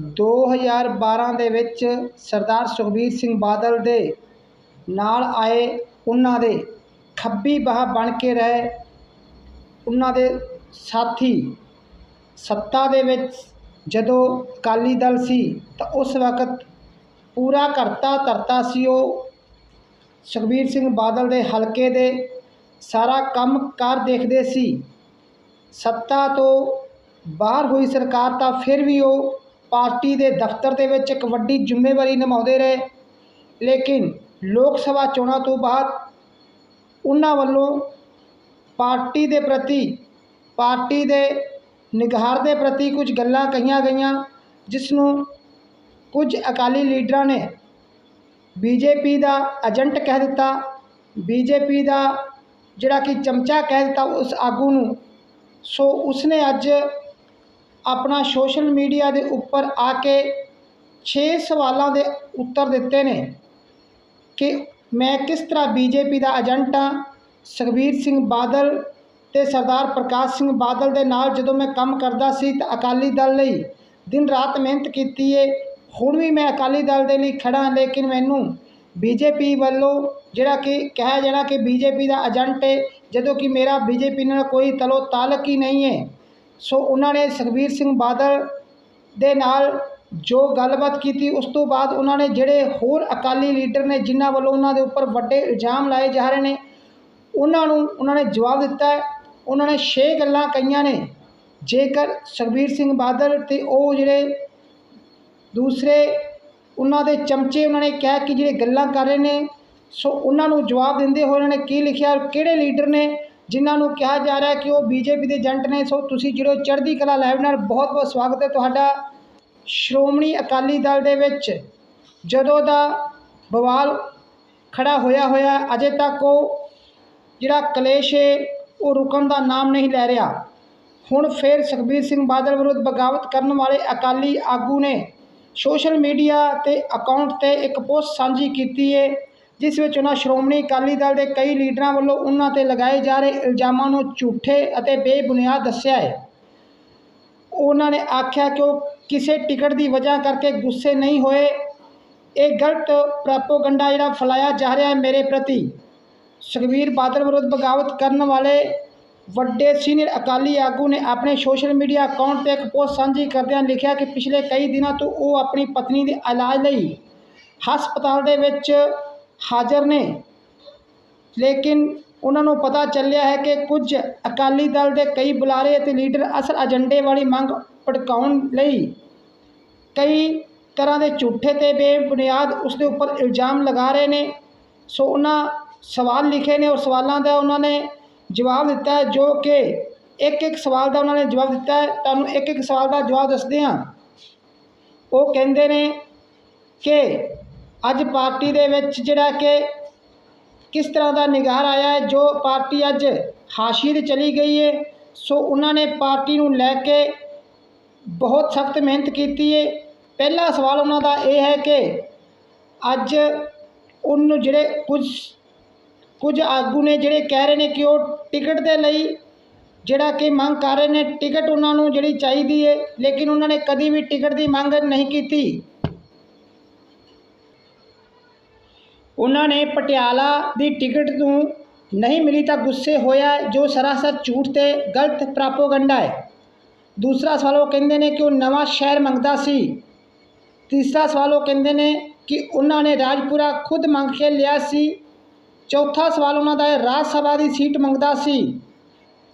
2012 ਦੇ ਵਿੱਚ ਸਰਦਾਰ ਸੁਖਬੀਰ ਸਿੰਘ ਬਾਦਲ ਦੇ ਨਾਲ ਆਏ, ਉਹਨਾਂ ਦੇ ਖੱਬੀ ਬਾਹ ਬਣ ਕੇ ਰਹੇ। ਉਹਨਾਂ ਦੇ ਸਾਥੀ ਸੱਤਾ ਦੇ ਵਿੱਚ ਜਦੋਂ ਅਕਾਲੀ ਦਲ ਸੀ, ਤਾਂ ਉਸ ਵਕਤ ਪੂਰਾ ਕਰਤਾ ਧਰਤਾ ਸੀ ਉਹ। ਸੁਖਬੀਰ ਸਿੰਘ ਬਾਦਲ ਦੇ ਹਲਕੇ ਦੇ ਸਾਰਾ ਕੰਮ ਕਰ ਦੇਖਦੇ ਸੀ। ਸੱਤਾ ਤੋਂ ਬਾਹਰ ਹੋਈ ਸਰਕਾਰ ਤਾਂ ਫਿਰ ਵੀ ਉਹ ਪਾਰਟੀ ਦੇ ਦਫ਼ਤਰ ਦੇ ਵਿੱਚ ਇੱਕ ਵੱਡੀ ਜ਼ਿੰਮੇਵਾਰੀ ਨਿਭਾਉਂਦੇ ਰਹੇ। ਲੇਕਿਨ ਲੋਕ ਸਭਾ ਚੋਣਾਂ ਤੋਂ ਬਾਅਦ ਉਹਨਾਂ ਵੱਲੋਂ ਪਾਰਟੀ ਦੇ ਪ੍ਰਤੀ, ਪਾਰਟੀ ਦੇ ਨਿਗਾਰ ਦੇ ਪ੍ਰਤੀ ਕੁਝ ਗੱਲਾਂ ਕਹੀਆਂ ਗਈਆਂ, ਜਿਸ ਨੂੰ ਕੁਝ ਅਕਾਲੀ ਲੀਡਰਾਂ ਨੇ ਬੀਜੇਪੀ ਦਾ ਏਜੰਟ ਕਹਿ ਦਿੱਤਾ। ਬੀਜੇਪੀ ਦਾ ਜਿਹੜਾ ਕਿ ਚਮਚਾ ਕਹਿ ਦਿੱਤਾ ਉਸ ਆਗੂ ਨੂੰ। ਸੋ ਉਸਨੇ ਅੱਜ ਆਪਣਾ ਸੋਸ਼ਲ ਮੀਡੀਆ ਦੇ ਉੱਪਰ ਆ ਕੇ 6 ਸਵਾਲਾਂ ਦੇ ਉੱਤਰ ਦਿੱਤੇ ਨੇ ਕਿ ਮੈਂ ਕਿਸ ਤਰ੍ਹਾਂ ਬੀਜੇਪੀ ਦਾ ਏਜੰਟ ਹਾਂ? ਸੁਖਬੀਰ ਸਿੰਘ ਬਾਦਲ ਤੇ ਸਰਦਾਰ ਪ੍ਰਕਾਸ਼ ਸਿੰਘ ਬਾਦਲ ਦੇ ਨਾਲ ਜਦੋਂ ਮੈਂ ਕੰਮ ਕਰਦਾ ਸੀ ਤਾਂ ਅਕਾਲੀ ਦਲ ਲਈ ਦਿਨ ਰਾਤ ਮਿਹਨਤ ਕੀਤੀ ਏ। ਹੁਣ ਵੀ ਮੈਂ ਅਕਾਲੀ ਦਲ ਦੇ ਲਈ ਖੜਾ ਲੇਕਿਨ ਮੈਨੂੰ ਬੀਜੇਪੀ ਵੱਲੋਂ ਜਿਹੜਾ ਕਿ ਕਿਹਾ ਜਾਣਾ ਕਿ ਬੀਜੇਪੀ ਦਾ ਏਜੰਟ ਏ, ਜਦੋਂ ਕਿ ਮੇਰਾ ਬੀਜੇਪੀ ਨਾਲ ਕੋਈ ਤਲੋ ਤਾਲਕ ਹੀ ਨਹੀਂ ਹੈ ਸੋ ਉਹਨਾਂ ਨੇ ਸੁਖਬੀਰ ਸਿੰਘ ਬਾਦਲ ਦੇ ਨਾਲ ਜੋ ਗੱਲਬਾਤ ਕੀਤੀ, ਉਸ ਤੋਂ ਬਾਅਦ ਉਹਨਾਂ ਨੇ ਜਿਹੜੇ ਹੋਰ ਅਕਾਲੀ ਲੀਡਰ ਨੇ, ਜਿਨ੍ਹਾਂ ਵੱਲੋਂ ਉਹਨਾਂ ਦੇ ਉੱਪਰ ਵੱਡੇ ਇਲਜ਼ਾਮ ਲਾਏ ਜਾ ਰਹੇ ਨੇ, ਉਹਨਾਂ ਨੂੰ ਉਹਨਾਂ ਨੇ ਜਵਾਬ ਦਿੱਤਾ ਹੈ। ਉਹਨਾਂ ਨੇ ਛੇ ਗੱਲਾਂ ਕਹੀਆਂ ਨੇ। ਜੇਕਰ ਸੁਖਬੀਰ ਸਿੰਘ ਬਾਦਲ ਤੇ ਉਹ ਜਿਹੜੇ ਦੂਸਰੇ ਉਹਨਾਂ ਦੇ ਚਮਚੇ ਉਹਨਾਂ ਨੇ ਕਿਹਾ ਕਿ ਜਿਹੜੇ ਗੱਲਾਂ ਕਰ ਰਹੇ ਨੇ, ਸੋ ਉਹਨਾਂ ਨੂੰ ਜਵਾਬ ਦਿੰਦੇ ਹੋਏ ਉਹਨਾਂ ਨੇ ਕੀ ਲਿਖਿਆ ਔਰ ਕਿਹੜੇ ਲੀਡਰ ਨੇ ਜਿਨ੍ਹਾਂ ਨੂੰ ਕਿਹਾ ਜਾ ਰਿਹਾ ਕਿ ਉਹ ਬੀਜੇਪੀ ਦੇ ਏਜੰਟ ਨੇ, ਸੋ ਤੁਸੀਂ ਜਿਹੜੋ ਚੜ੍ਹਦੀ ਕਲਾ ਲਾਈਵ ਨਾਲ ਬਹੁਤ ਬਹੁਤ ਸਵਾਗਤ ਹੈ ਤੁਹਾਡਾ ਸ਼੍ਰੋਮਣੀ ਅਕਾਲੀ ਦਲ ਦੇ ਵਿੱਚ। ਜਦੋਂ ਦਾ ਬਵਾਲ ਖੜਾ ਹੋਇਆ ਹੋਇਆ, ਅਜੇ ਤੱਕ ਉਹ ਜਿਹੜਾ ਕਲੇਸ਼ ਹੈ, ਉਹ ਰੁਕਣ ਦਾ ਨਾਮ ਨਹੀਂ ਲੈ ਰਿਹਾ। ਹੁਣ ਫਿਰ ਸੁਖਬੀਰ ਸਿੰਘ ਬਾਦਲ ਵਿਰੁੱਧ ਬਗਾਵਤ ਕਰਨ ਵਾਲੇ ਅਕਾਲੀ ਆਗੂ ਨੇ ਸੋਸ਼ਲ ਮੀਡੀਆ ਤੇ ਅਕਾਊਂਟ ਤੇ ਇੱਕ ਪੋਸਟ ਸਾਂਝੀ ਕੀਤੀ ਹੈ। ਜਿਸ ਵਿੱਚ ਉਹਨਾਂ ਸ਼੍ਰੋਮਣੀ ਅਕਾਲੀ ਦਲ ਦੇ ਕਈ ਲੀਡਰਾਂ ਵੱਲੋਂ ਉਹਨਾਂ ਤੇ ਲਗਾਏ ਜਾ ਰਹੇ ਇਲਜ਼ਾਮਾਂ ਨੂੰ ਝੂਠੇ ਅਤੇ ਬੇਬੁਨਿਆਦ ਦੱਸਿਆ ਹੈ। ਉਹਨਾਂ ਨੇ ਆਖਿਆ ਕਿ ਉਹ ਕਿਸੇ ਟਿਕਟ ਦੀ ਵਜ੍ਹਾ ਕਰਕੇ ਗੁੱਸੇ ਨਹੀਂ ਹੋਏ। ਇਹ ਗਲਤ ਪ੍ਰੋਪੋਗੰਡਾ ਜਿਹੜਾ ਫੈਲਾਇਆ ਜਾ ਰਿਹਾ ਹੈ ਮੇਰੇ ਪ੍ਰਤੀ। ਸੁਖਬੀਰ ਬਾਦਲ ਵਿਰੁੱਧ ਬਗਾਵਤ ਕਰਨ ਵਾਲੇ ਵੱਡੇ ਸੀਨੀਅਰ ਅਕਾਲੀ ਆਗੂ ਨੇ ਆਪਣੇ ਸੋਸ਼ਲ ਮੀਡੀਆ ਅਕਾਊਂਟ ਤੇ ਇੱਕ ਪੋਸਟ ਸਾਂਝੀ ਕਰਦਿਆਂ ਲਿਖਿਆ ਕਿ ਪਿਛਲੇ ਕਈ ਦਿਨਾਂ ਤੋਂ ਉਹ ਆਪਣੀ ਪਤਨੀ ਦੇ ਇਲਾਜ ਲਈ ਹਸਪਤਾਲ ਦੇ ਵਿੱਚ ਹਾਜ਼ਰ ਨੇ। ਲੇਕਿਨ ਉਹਨਾਂ ਨੂੰ ਪਤਾ ਚੱਲਿਆ ਹੈ ਕਿ ਕੁਝ ਅਕਾਲੀ ਦਲ ਦੇ ਕਈ ਬੁਲਾਰੇ ਅਤੇ ਲੀਡਰ ਅਸਲ ਏਜੰਡੇ ਵਾਲੀ ਮੰਗ ਭੜਕਾਉਣ ਲਈ ਕਈ ਤਰ੍ਹਾਂ ਦੇ ਝੂਠੇ ਤੇ ਬੇਬੁਨਿਆਦ ਉਸ ਦੇ ਉੱਪਰ ਇਲਜ਼ਾਮ ਲਗਾ ਰਹੇ ਨੇ। ਸੋ ਉਹਨਾਂ ਸਵਾਲ ਲਿਖੇ ਨੇ ਔਰ ਸਵਾਲਾਂ ਦਾ ਉਹਨਾਂ ਨੇ ਜਵਾਬ ਦਿੱਤਾ ਜੋ ਕਿ ਇੱਕ ਇੱਕ ਸਵਾਲ ਦਾ ਉਹਨਾਂ ਨੇ ਜਵਾਬ ਦਿੱਤਾ ਹੈ। ਤੁਹਾਨੂੰ ਇੱਕ ਇੱਕ ਸਵਾਲ ਦਾ ਜਵਾਬ ਦੱਸਦੇ ਹਾਂ। ਉਹ ਕਹਿੰਦੇ ਨੇ ਕਿ ਅੱਜ ਪਾਰਟੀ ਦੇ ਵਿੱਚ ਜਿਹੜਾ ਕਿ ਕਿਸ ਤਰ੍ਹਾਂ ਦਾ ਨਿਗਾਰ ਆਇਆ ਹੈ, ਜੋ ਪਾਰਟੀ ਅੱਜ ਹਾਸ਼ੀ ਤੇ ਚਲੀ ਗਈ ਹੈ ਸੋ ਉਹਨਾਂ ਨੇ ਪਾਰਟੀ ਨੂੰ ਲੈ ਕੇ ਬਹੁਤ ਸਖਤ ਮਿਹਨਤ ਕੀਤੀ ਹੈ ਪਹਿਲਾ ਸਵਾਲ ਉਹਨਾਂ ਦਾ ਇਹ ਹੈ ਕਿ ਅੱਜ ਉਹਨੂੰ ਜਿਹੜੇ ਕੁਝ ਕੁਝ ਆਗੂ ਨੇ ਜਿਹੜੇ ਕਹਿ ਰਹੇ ਨੇ ਕਿ ਉਹ ਟਿਕਟ ਦੇ ਲਈ ਜਿਹੜਾ ਕਿ ਮੰਗ ਕਰ ਰਹੇ ਨੇ, ਟਿਕਟ ਉਹਨਾਂ ਨੂੰ ਜਿਹੜੀ ਚਾਹੀਦੀ ਹੈ ਲੇਕਿਨ ਉਹਨਾਂ ਨੇ ਕਦੀ ਵੀ ਟਿਕਟ ਦੀ ਮੰਗ ਨਹੀਂ ਕੀਤੀ। ਉਹਨਾਂ ਨੇ ਪਟਿਆਲਾ ਦੀ ਟਿਕਟ ਨੂੰ ਨਹੀਂ ਮਿਲੀ ਤਾਂ ਗੁੱਸੇ ਹੋਇਆ ਜੋ ਸਰਾਸਰ ਝੂਠ ਤੇ ਗਲਤ ਪ੍ਰਾਪੋਗੰਡਾ ਹੈ। ਦੂਸਰਾ ਸਵਾਲ ਉਹ ਕਹਿੰਦੇ ਨੇ ਕਿ ਉਹ ਨਵਾਂ ਸ਼ਹਿਰ ਮੰਗਦਾ ਸੀ। ਤੀਸਰਾ ਸਵਾਲ ਉਹ ਕਹਿੰਦੇ ਨੇ ਕਿ ਉਹਨਾਂ ਨੇ ਰਾਜਪੁਰਾ ਖੁਦ ਮੰਗ ਕੇ ਲਿਆ ਸੀ। ਚੌਥਾ ਸਵਾਲ ਉਹਨਾਂ ਦਾ ਹੈ ਰਾਜ ਸਭਾ ਦੀ ਸੀਟ ਮੰਗਦਾ ਸੀ।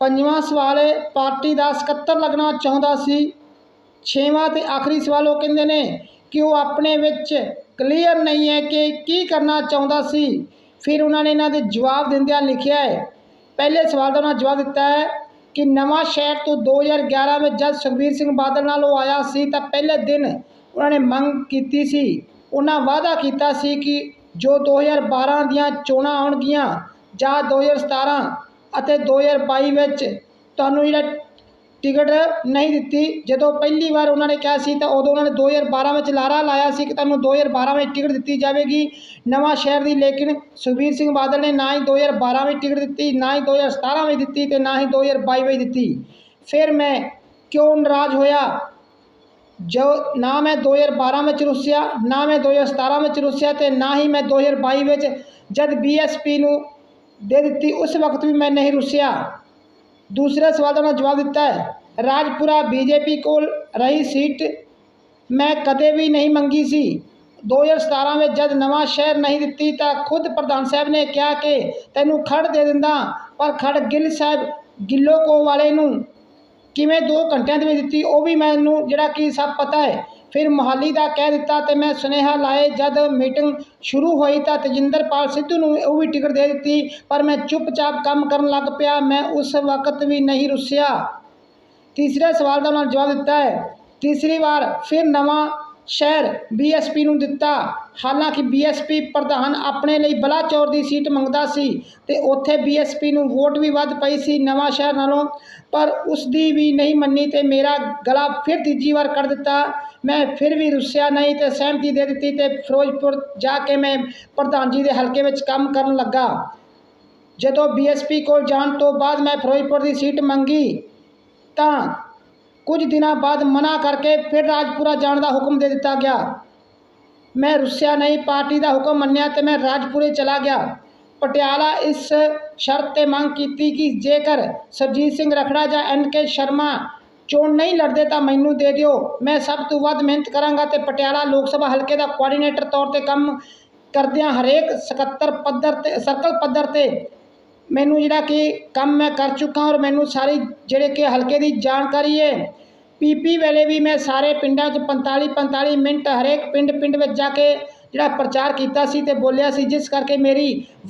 ਪੰਜਵਾਂ ਸਵਾਲ ਹੈ ਪਾਰਟੀ ਦਾ ਸਕੱਤਰ ਲੱਗਣਾ ਚਾਹੁੰਦਾ ਸੀ। ਛੇਵਾਂ ਤੇ ਆਖਰੀ ਸਵਾਲ ਉਹ ਕਹਿੰਦੇ ਨੇ ਕਿ ਉਹ ਆਪਣੇ ਵਿੱਚ ਕਲੀਅਰ ਨਹੀਂ ਹੈ ਕਿ ਕੀ ਕਰਨਾ ਚਾਹੁੰਦਾ ਸੀ? ਫਿਰ ਉਹਨਾਂ ਨੇ ਇਹਨਾਂ ਦੇ ਜਵਾਬ ਦਿੰਦਿਆਂ ਲਿਖਿਆ ਹੈ, ਪਹਿਲੇ ਸਵਾਲ ਦਾ ਉਹਨਾਂ ਜਵਾਬ ਦਿੱਤਾ ਹੈ ਕਿ ਨਵਾਂ ਸ਼ਹਿਰ ਤੋਂ 2011 ਵਿੱਚ ਜਦ ਸੁਖਬੀਰ ਸਿੰਘ ਬਾਦਲ ਨਾਲ ਉਹ ਆਇਆ ਸੀ ਤਾਂ ਪਹਿਲੇ ਦਿਨ ਉਹਨਾਂ ਨੇ ਮੰਗ ਕੀਤੀ ਸੀ, ਉਹਨਾਂ ਵਾਅਦਾ ਕੀਤਾ ਸੀ ਕਿ ਜੋ 2012 ਦੀਆਂ ਚੋਣਾਂ ਆਉਣਗੀਆਂ ਜਾਂ 2017 ਅਤੇ 2022 ਵਿੱਚ ਤੁਹਾਨੂੰ ਜਿਹੜਾ ਟਿਕਟ ਨਹੀਂ ਦਿੱਤੀ। ਜਦੋਂ ਪਹਿਲੀ ਵਾਰ ਉਹਨਾਂ ਨੇ ਕਿਹਾ ਸੀ ਤਾਂ ਉਦੋਂ ਉਹਨਾਂ ਨੇ 2012 ਵਿੱਚ ਲਾਰਾ ਲਾਇਆ ਸੀ ਕਿ ਤੁਹਾਨੂੰ 2012 ਵਿੱਚ ਟਿਕਟ ਦਿੱਤੀ ਜਾਵੇਗੀ। ਨਵਾਂ ਸ਼ਹਿਰ ਦੀ ਲੇਕਿਨ ਸੁਖਬੀਰ ਸਿੰਘ ਬਾਦਲ ਨੇ ਨਾ ਹੀ 2012 ਵਿੱਚ ਟਿਕਟ ਦਿੱਤੀ, ਨਾ ਹੀ 2017 ਵਿੱਚ ਦਿੱਤੀ ਤੇ ਨਾ ਹੀ 2022 ਵਿੱਚ ਦਿੱਤੀ। ਫਿਰ ਮੈਂ ਕਿਉਂ ਨਾਰਾਜ਼ ਹੋਇਆ? ਜੋ ਨਾ ਮੈਂ 2012 ਵਿੱਚ ਰੁੱਸਿਆ, ਨਾ ਮੈਂ 2017 ਵਿੱਚ ਰੁੱਸਿਆ ਤੇ ਨਾ ਹੀ ਮੈਂ 2022 ਵਿੱਚ ਜਦ ਬੀਐਸਪੀ ਨੂੰ ਦੇ ਦਿੱਤੀ, ਉਸ ਵਕਤ ਵੀ ਮੈਂ ਨਹੀਂ ਰੁੱਸਿਆ। ਦੂਸਰੇ ਸਵਾਲ ਦਾ ਮੈਂ ਜਵਾਬ ਦਿੱਤਾ ਹੈ, ਰਾਜਪੁਰਾ ਬੀਜੇਪੀ ਕੋਲ ਰਹੀ ਸੀਟ ਮੈਂ ਕਦੇ ਵੀ ਨਹੀਂ ਮੰਗੀ ਸੀ। 2017 ਵਿੱਚ ਜਦ ਨਵਾਂ ਸ਼ਹਿਰ ਨਹੀਂ ਦਿੱਤੀ ਤਾਂ ਖੁਦ ਪ੍ਰਧਾਨ ਸਾਹਿਬ ਨੇ ਕਿਹਾ ਕਿ ਤੈਨੂੰ ਖੜ ਦੇ ਦਿੰਦਾ, ਪਰ ਖੜ ਗਿੱਲ ਸਾਹਿਬ ਗਿੱਲੋ ਕੋ ਵਾਲੇ ਨੂੰ ਕਿਵੇਂ 2 ਘੰਟਿਆਂ ਦੇ ਵਿੱਚ ਦਿੱਤੀ, ਉਹ ਵੀ ਮੈਨੂੰ ਜਿਹੜਾ ਕਿ ਸਭ ਪਤਾ ਹੈ। ਫਿਰ ਮੋਹਾਲੀ ਦਾ ਕਹਿ ਦਿੱਤਾ ਤੇ ਮੈਂ ਸੁਨੇਹਾ ਲਾਏ। ਜਦ ਮੀਟਿੰਗ ਸ਼ੁਰੂ ਹੋਈ ਤਾਂ ਤਜਿੰਦਰਪਾਲ ਸਿੱਧੂ ਨੂੰ ਉਹ ਵੀ ਟਿਕਟ ਦੇ ਦਿੱਤੀ, ਪਰ ਮੈਂ ਚੁੱਪਚਾਪ ਕੰਮ ਕਰਨ ਲੱਗ ਪਿਆ। ਮੈਂ ਉਸ ਵਕਤ ਵੀ ਨਹੀਂ ਰੁੱਸਿਆ। ਤੀਸਰੇ ਸਵਾਲ ਦਾ ਉਹਨਾਂ ਨੇ ਜਵਾਬ ਦਿੱਤਾ ਹੈ। ਤੀਸਰੀ ਵਾਰ ਫਿਰ ਨਵਾਂ ਸ਼ਹਿਰ ਬੀਐਸਪੀ ਨੂੰ ਦਿੱਤਾ। ਹਾਲਾਂਕਿ ਬੀਐਸਪੀ ਪ੍ਰਧਾਨ ਆਪਣੇ ਲਈ ਬਲਾਚੌਰ ਦੀ ਸੀਟ ਮੰਗਦਾ ਸੀ ਤੇ ਉੱਥੇ ਬੀਐਸਪੀ ਨੂੰ ਵੋਟ ਵੀ ਵੱਧ ਪਈ ਸੀ ਨਵਾਂ ਸ਼ਹਿਰ ਨਾਲੋਂ, ਪਰ ਉਸ ਦੀ ਵੀ ਨਹੀਂ ਮੰਨੀ ਤੇ ਮੇਰਾ ਗਲਾ ਫਿਰ ਤੀਜੀ ਵਾਰ ਕੱਢ ਦਿੱਤਾ। ਮੈਂ ਫਿਰ ਵੀ ਰੁੱਸਿਆ ਨਹੀਂ ਤੇ ਸਹਿਮਤੀ ਦੇ ਦਿੱਤੀ ਤੇ ਫਿਰੋਜ਼ਪੁਰ ਜਾ ਕੇ ਮੈਂ ਪ੍ਰਧਾਨ ਜੀ ਦੇ ਹਲਕੇ ਵਿੱਚ ਕੰਮ ਕਰਨ ਲੱਗਾ। ਜਦੋਂ ਬੀਐਸਪੀ ਕੋਲ ਜਾਣ ਤੋਂ ਬਾਅਦ ਮੈਂ ਫਿਰੋਜ਼ਪੁਰ ਦੀ ਸੀਟ ਮੰਗੀ ਤਾਂ ਕੁਝ ਦਿਨਾਂ ਬਾਅਦ ਮਨਾ ਕਰਕੇ ਫਿਰ ਰਾਜਪੁਰਾ ਜਾਣ ਦਾ ਹੁਕਮ ਦੇ ਦਿੱਤਾ ਗਿਆ। ਮੈਂ ਰੁੱਸਿਆ ਨਹੀਂ, ਪਾਰਟੀ ਦਾ ਹੁਕਮ ਮੰਨਿਆ ਤੇ ਮੈਂ ਰਾਜਪੁਰੇ ਚਲਾ ਗਿਆ। ਪਟਿਆਲਾ ਇਸ ਸ਼ਰਤ ਤੇ ਮੰਗ ਕੀਤੀ ਕਿ ਜੇਕਰ ਸਰਜੀਤ ਸਿੰਘ ਰਖੜਾ ਜਾਂ ਐਨ ਕੇ ਸ਼ਰਮਾ ਚੋਣ ਨਹੀਂ ਲੜਦੇ ਤਾਂ ਮੈਨੂੰ ਦੇ ਦਿਓ। ਮੈਂ ਸਭ ਤੋਂ ਵੱਧ ਮਿਹਨਤ ਕਰਾਂਗਾ ਤੇ ਪਟਿਆਲਾ ਲੋਕ ਸਭਾ ਹਲਕੇ ਦਾ ਕੋਆਰਡੀਨੇਟਰ ਤੌਰ ਤੇ ਕੰਮ ਕਰਦਿਆਂ ਹਰੇਕ ਸਕੱਤਰ ਪੱਧਰ ਤੇ ਸਰਕਲ ਪੱਧਰ ਤੇ ਮੈਨੂੰ ਜਿਹੜਾ ਕਿ ਕੰਮ ਮੈਂ ਕਰ ਚੁੱਕਾ ਔਰ ਮੈਨੂੰ ਸਾਰੀ ਜਿਹੜੇ ਕਿ ਹਲਕੇ ਦੀ ਜਾਣਕਾਰੀ ਹੈ ਪੀਪੀ ਵੇਲੇ ਵੀ ਮੈਂ ਸਾਰੇ ਪਿੰਡਾਂ 'ਚ 45 45 ਮਿੰਟ ਹਰੇਕ ਪਿੰਡ ਪਿੰਡ ਵਿੱਚ ਜਾ ਕੇ ਜਿਹੜਾ ਪ੍ਰਚਾਰ ਕੀਤਾ ਸੀ ਤੇ ਬੋਲਿਆ ਸੀ, ਜਿਸ ਕਰਕੇ ਮੇਰੀ